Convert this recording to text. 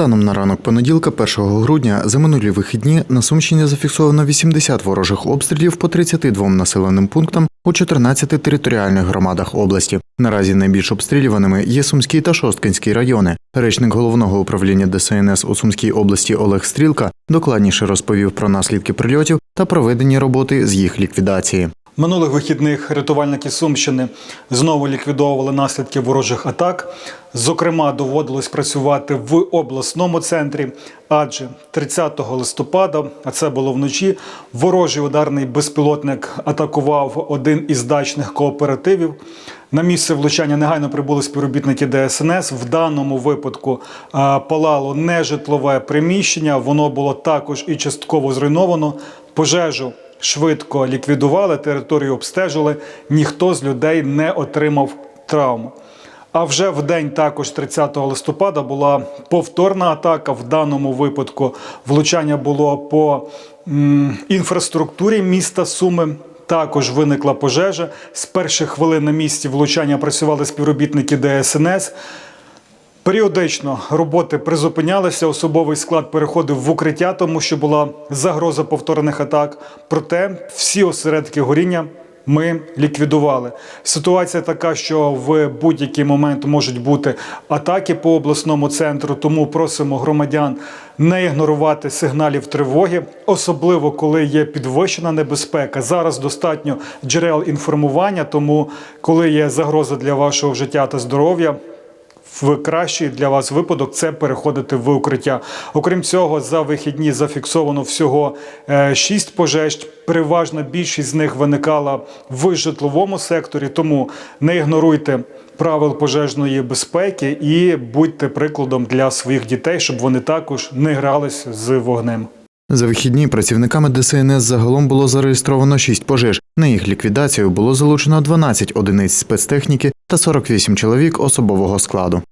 Станом на ранок понеділка, 1 грудня, за минулі вихідні на Сумщині зафіксовано 80 ворожих обстрілів по 32 населеним пунктам у 14 територіальних громадах області. Наразі найбільш обстрілюваними є Сумський та Шосткинський райони. Речник головного управління ДСНС у Сумській області Олег Стрілка докладніше розповів про наслідки прильотів та проведені роботи з їх ліквідації. Минулих вихідних рятувальники Сумщини знову ліквідовували наслідки ворожих атак. Зокрема, доводилось працювати в обласному центрі, адже 30 листопада, а це було вночі, ворожий ударний безпілотник атакував один із дачних кооперативів. На місце влучання негайно прибули співробітники ДСНС. В даному випадку палало нежитлове приміщення. Воно було також і частково зруйновано. Пожежу швидко ліквідували, територію обстежили. Ніхто з людей не отримав травм. А вже в день також 30 листопада була повторна атака. В даному випадку влучання було по інфраструктурі міста Суми. Також виникла пожежа. З перших хвилин на місці влучання працювали співробітники ДСНС. Періодично роботи призупинялися, особовий склад переходив в укриття, тому що була загроза повторних атак. Проте всі осередки горіння ми ліквідували. Ситуація така, що в будь-який момент можуть бути атаки по обласному центру, тому просимо громадян не ігнорувати сигналів тривоги, особливо коли є підвищена небезпека. Зараз достатньо джерел інформування, тому коли є загроза для вашого життя та здоров'я в кращий для вас випадок це переходити в укриття. Окрім цього, за вихідні зафіксовано всього 6 пожеж. Переважна більшість з них виникала в житловому секторі, тому не ігноруйте правил пожежної безпеки і будьте прикладом для своїх дітей, щоб вони також не грались з вогнем. За вихідні працівниками ДСНС загалом було зареєстровано 6 пожеж. На їх ліквідацію було залучено 12 одиниць спецтехніки та 48 чоловік особового складу.